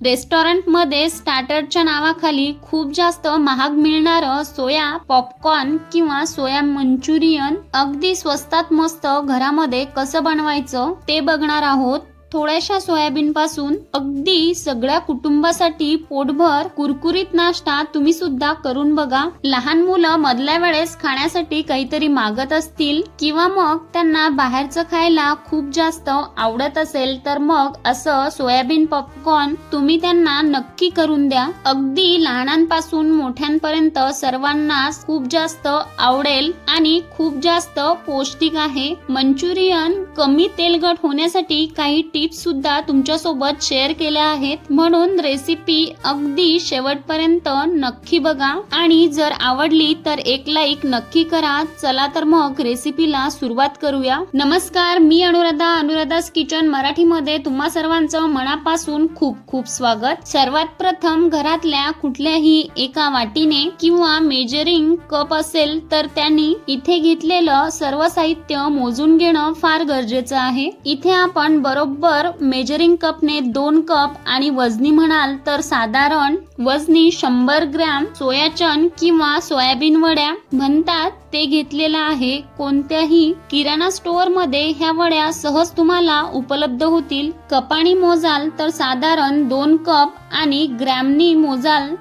रेस्टॉरंटमध्ये स्टार्टरच्या नावाखाली खूप जास्त महाग मिळणारं सोया पॉपकॉर्न किंवा सोया मंचुरियन अगदी स्वस्तात मस्त घरामध्ये कसं बनवायचं ते बघणार आहोत. थोड्याशा सोयाबीन पासून अगदी सगळ्या कुटुंबासाठी पोटभर कुरकुरीत नाश्ता तुम्ही सुद्धा करून बघा. लहान मुलं मधल्या वेळेस खाण्यासाठी काहीतरी मागत असतील किंवा मग त्यांना बाहेरचं खायला खूप जास्त आवडत असेल तर मग असं सोयाबीन पॉपकॉर्न तुम्ही त्यांना नक्की करून द्या. अगदी लहानांपासून मोठ्यांपर्यंत सर्वांना खूप जास्त आवडेल आणि खूप जास्त पौष्टिक आहे. मंचुरियन कमी तेलकट होण्यासाठी काही टिप्स सुद्धा तुमच्यासोबत शेअर केल्या आहेत. म्हणून रेसिपी अगदी शेवटपर्यंत नक्की बघा. आणि जर आवडली तर एक लाईक नक्की करा. चला तर मग रेसिपीला सुरुवात करूया. नमस्कार मी अनुराधा. अनुराधास किचन मराठीमध्ये तुम्हा सर्वांचं मनापासून खूप खूप स्वागत. सर्वात प्रथम घरातल्या कुठल्याही एका वाटीने किंवा मेजरिंग कप असेल तर त्यांनी इथे घेतलेलं सर्व साहित्य मोजून घेणं फार गरजेचं आहे. इथे आपण बरोबर मेजरिंग कपने दोन कप आणि वजनी म्हणाल तर साधारण वजनी शंभर ग्रॅम सोयाचन किंवा सोयाबीन वड्या म्हणतात ते घेतलेलं आहे. कोणत्याही किराणा स्टोअरमध्ये ह्या वड्या सहज तुम्हाला उपलब्ध होतील. कपाणी मोजाल तर साधारण दोन कप आणि ग्रॅमनी मोजाल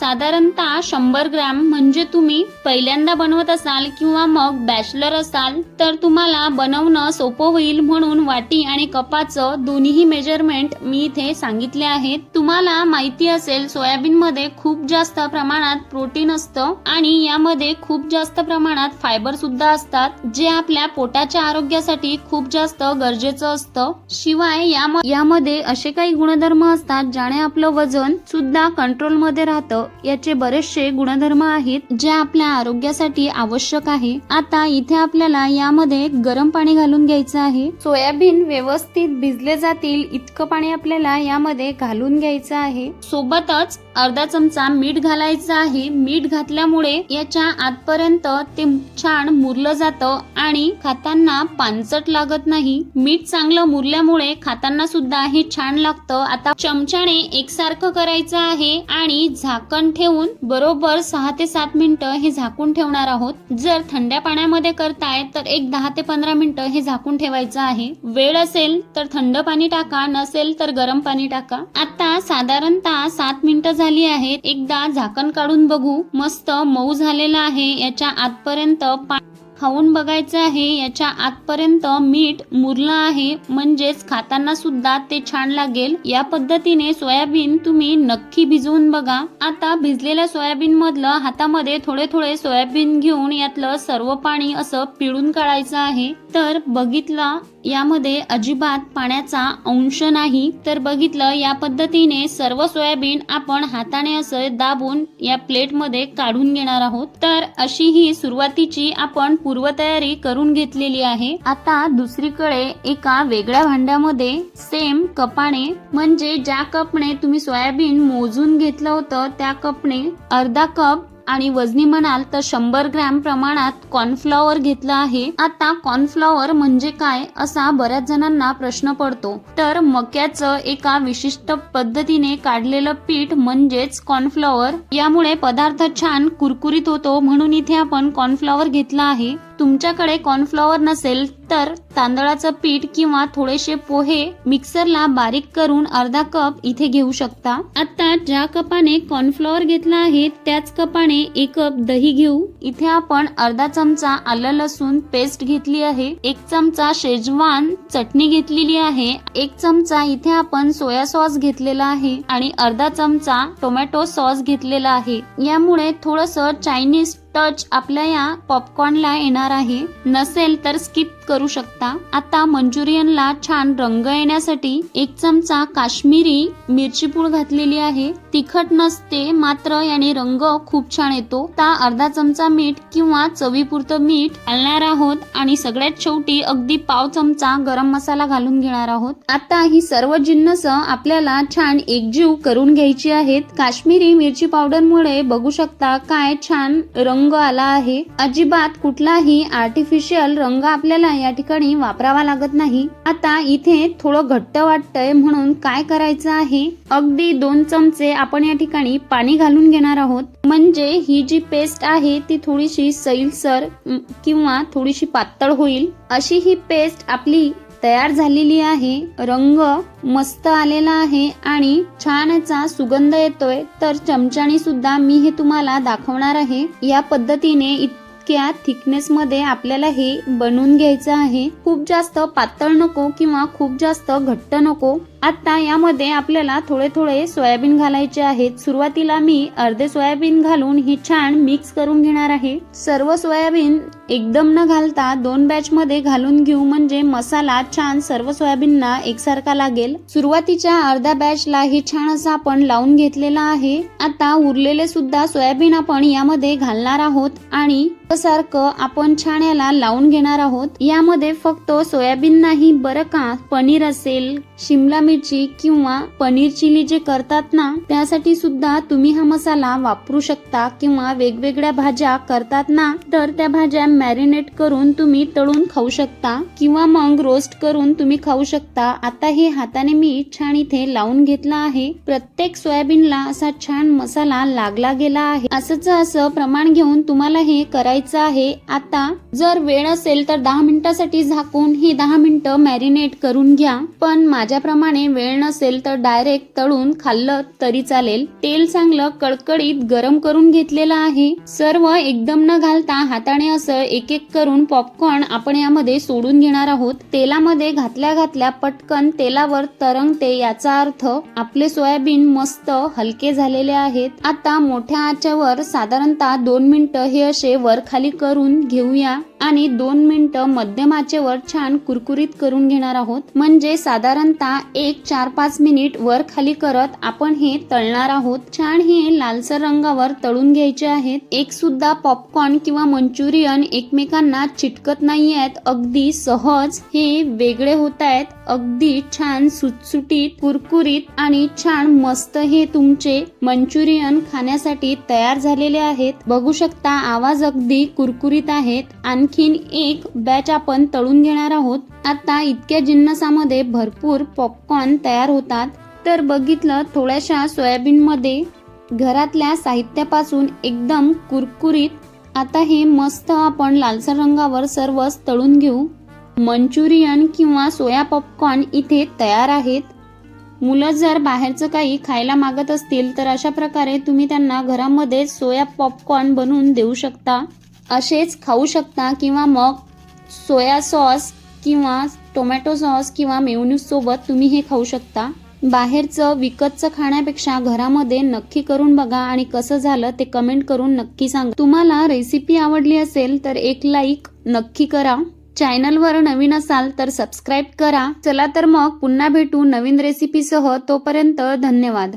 साधारणतः शंभर ग्रॅम म्हणजे तुम्ही पहिल्यांदा बनवत असाल किंवा मग बॅचलर असाल तर तुम्हाला बनवणं सोपं होईल म्हणून वाटी आणि कपाचं दोन्हीही मेजरमेंट मी इथे सांगितले आहेत. तुम्हाला माहिती असेल सोयाबीन मध्ये खूप जास्त प्रमाणात प्रोटीन असतं आणि यामध्ये खूप जास्त प्रमाणात फायबर सुद्धा असतात जे आपल्या पोटाच्या आरोग्यासाठी खूप जास्त गरजेचं असतं. शिवाय याम- यामध्ये असे काही गुणधर्म असतात ज्याने आपलं वजन सुद्धा कंट्रोलमध्ये राहतं. याचे बरेचसे गुणधर्म आहेत जे आपल्या आरोग्यासाठी आवश्यक आहे. आता इथे आपल्याला यामध्ये गरम पाणी घालून घ्यायचं आहे. सोयाबीन व्यवस्थित भिजले जातील इतकं पाणी आपल्याला यामध्ये घालून घ्यायचं आहे. सोबतच अर्धा चमचा मीठ घालायचं आहे. मीठ घातल्यामुळे याच्या आतपर्यंत ते छान मुरलं जातं आणि खाताना पानचट लागत नाही. मीठ चांगलं मुरल्यामुळे खाताना सुद्धा हे छान लागतं. आता चमच्याने एकसारखं करायचं आहे आणि झाकण ठेवून बरोबर सहा ते सात मिनिटं हे झाकून ठेवणार आहोत. जर थंड्या पाण्यामध्ये करताय तर एक दहा ते पंधरा मिनिटं हे झाकून ठेवायचं आहे. वेळ असेल तर थंड पाणी टाका नसेल तर गरम पाणी टाका. आता साधारणतः सात मिनिटं झाली आहेत. एकदा झाकण काढून बघू. मस्त मऊ झालेला आहे. याच्या आतपर्यंत पा खाऊन बघायचं आहे. याच्या आतपर्यंत मीठ मुरलं आहे. म्हणजेच खाताना सुद्धा ते छान लागेल. या पद्धतीने सोयाबीन तुम्ही नक्की भिजवून बघा. आता भिजलेल्या सोयाबीन मधलं हातामध्ये थोडे थोडे सोयाबीन घेऊन यातलं सर्व पाणी असं पिळून काढायचं आहे. तर बघितलं यामध्ये अजिबात पाण्याचा अंश नाही. तर बघितलं या पद्धतीने सर्व सोयाबीन आपण हाताने असं दाबून या प्लेटमध्ये काढून घेणार आहोत. तर अशी ही सुरुवातीची आपण पूर्वतयारी करून घेतलेली आहे. आता दुसरीकडे एका वेगळ्या भांड्यामध्ये सेम कपाने म्हणजे ज्या कपने तुम्ही सोयाबीन मोजून घेतलं होतं त्या कपने अर्धा कप आणि वजनी म्हणाल तर शंभर ग्रॅम प्रमाणात कॉर्नफ्लॉवर घेतला आहे. आता कॉर्नफ्लॉवर म्हणजे काय? असा बऱ्याच जणांना प्रश्न पडतो. तर मक्याचं एका विशिष्ट पद्धतीने काढलेलं पीठ म्हणजेच कॉर्नफ्लॉवर यामुळे पदार्थ छान कुरकुरीत होतो म्हणून इथे आपण कॉर्नफ्लॉवर घेतला आहे. तुमच्याकडे कॉर्नफ्लॉवर नसेल तर तांदळाचं पीठ किंवा थोडेसे पोहे मिक्सरला बारीक करून अर्धा कप इथे घेऊ शकता. आता ज्या कपाने कॉर्नफ्लॉवर घेतला आहे त्याच कपाने एक कप दही घेऊ. इथे आपण अर्धा चमचा आलं लसूण पेस्ट घेतली आहे एक चमचा शेजवान चटणी घेतलेली आहे एक चमचा इथे आपण सोया सॉस घेतलेला आहे आणि अर्धा चमचा टोमॅटो सॉस घेतलेला आहे. यामुळे थोडस चायनीज टच आपल्या या पॉपकॉर्नला येणार आहे. नसेल तर स्किप करू शकता. आता मंचुरियनला छान रंग येण्यासाठी एक चमचा काश्मीरी मिरची पूड घातलेली आहे. तिखट नसते मात्र याने रंग खूप छान येतो. ता अर्धा चमचा मीठ किंवा चवीपुरतं मीठ घालणार आहोत आणि सगळ्यात शेवटी अगदी पाव चमचा गरम मसाला घालून घेणार आहोत. आता ही सर्व जिन्नस आपल्याला छान एकजीव करून घ्यायची आहेत. काश्मीरी मिरची पावडरमुळे बघू शकता काय छान रंग रंग आला आहे. अजिबात कुठलाही आर्टिफिशियल रंग आपल्याला या ठिकाणी वापरावा लागत नाही. आता इथे थोडं घट्ट वाटतंय म्हणून काय करायचं आहे? अगदी दोन चमचे आपण या ठिकाणी पाणी घालून घेणार आहोत. म्हणजे ही जी पेस्ट आहे ती थोडीशी सैलसर किंवा थोडीशी पातळ होईल. अशी ही पेस्ट आपली तयार झालेली आहे. रंग मस्त आलेला आहे आणि छान याचा सुगंध येतोय. तर चमच्याने सुद्धा मी हे तुम्हाला दाखवणार आहे. या पद्धतीने इतक्या थिकनेस मध्ये आपल्याला हे बनवून घ्यायचं आहे. खूप जास्त पातळ नको किंवा खूप जास्त घट्ट नको. आता यामध्ये आपल्याला थोडे थोडे सोयाबीन घालायचे आहेत. सुरुवातीला मी अर्धे सोयाबीन घालून हे छान मिक्स करून घेणार आहे. सर्व सोयाबीन एकदम न घालता दोन बॅच मध्ये घालून घेऊ म्हणजे मसाला छान सर्व सोयाबीनना एकसारखा लागेल. सुरुवातीच्या अर्ध्या बॅचला हे छान असं आपण लावून घेतलेला आहे. आता उरलेले सुद्धा सोयाबीन आपण यामध्ये घालणार आहोत. आणि सारखं आपण छान याला लावून घेणार आहोत. यामध्ये फक्त सोयाबीन नाही बरं का? पनीर असेल शिमला मिरची किंवा पनीर चिली जे करतात ना त्यासाठी सुद्धा तुम्ही हा मसाला वापरू शकता किंवा वेगवेगळ्या भाज्या करतात ना तर त्या भाज्या मॅरिनेट करून तुम्ही तळून खाऊ शकता किंवा मग रोस्ट करून तुम्ही खाऊ शकता. आता हे हाताने मी छान इथे लावून घेतला आहे. प्रत्येक सोयाबीनला असा छान मसाला लागला गेला आहे. असंच असं प्रमाण घेऊन तुम्हाला हे करायचं आहे. आता जर वेळ असेल तर दहा मिनिटासाठी झाकून ही दहा मिनिटं मॅरिनेट करून घ्या. पण माझ्याप्रमाणे वेळ नसेल तर डायरेक्ट तळून खाल्लं तरी चालेल. तेल चांगलं कडकडीत गरम करून घेतलेलं आहे. सर्व एकदम न घालता हाताने असं एक एक करून पॉपकॉर्न आपण यामध्ये सोडून घेणार आहोत. तेलामध्ये घातल्या घातल्या पटकन तेलावर तरंगते याचा अर्थ आपले सोयाबीन मस्त हलके झालेले आहेत. आता मोठ्या आचेवर साधारणतः दोन मिनिटं हे असे वर खाली करून घेऊया. आणि दोन मिनिटं मध्यम आचेवर छान कुरकुरीत करून घेणार आहोत. म्हणजे साधारणतः एक चार पाच मिनिट वर खाली करत आपण हे तळणार आहोत. छान हे लालसर रंगावर तळून घ्यायचे आहेत. एक सुद्धा पॉपकॉर्न किंवा मंचुरियन एकमेकांना चिटकत नाही आहेत अगदी सहज हे वेगळे होत आहेत. अगदी छान सुटसुटीत कुरकुरीत आणि छान मस्त हे तुमचे मंचुरियन खाण्यासाठी तयार झालेले आहेत. बघू शकता आवाज अगदी कुरकुरीत आहेत. आणखीन एक बॅच आपण तळून घेणार आहोत. आता इतक्या जिन्नसामध्ये भरपूर पॉपकॉर्न तयार होतात. तर बघितलं थोड्याशा सोयाबीन मध्ये घरातल्या साहित्यापासून एकदम कुरकुरीत. आता हे मस्त आपण लालसर रंगावर सर्वच तळून घेऊ. मंचुरियन किंवा सोया पॉपकॉर्न इथे तयार आहेत. मुलं जर बाहेरचं काही खायला मागत असतील तर अशा प्रकारे तुम्ही त्यांना घरामध्ये सोया पॉपकॉर्न बनवून देऊ शकता. असेच खाऊ शकता किंवा मग सोया सॉस किंवा टोमॅटो सॉस किंवा मेयोनीज सोबत तुम्ही हे खाऊ शकता. बाहेरचं विकतचं खाण्यापेक्षा घरामध्ये नक्की करून बघा आणि कसं झालं ते कमेंट करून नक्की सांगा. तुम्हाला रेसिपी आवडली असेल तर एक लाईक नक्की करा. चॅनलवर नवीन असाल तर सबस्क्राईब करा. चला तर मग पुन्हा भेटू नवीन रेसिपीसह तोपर्यंत धन्यवाद.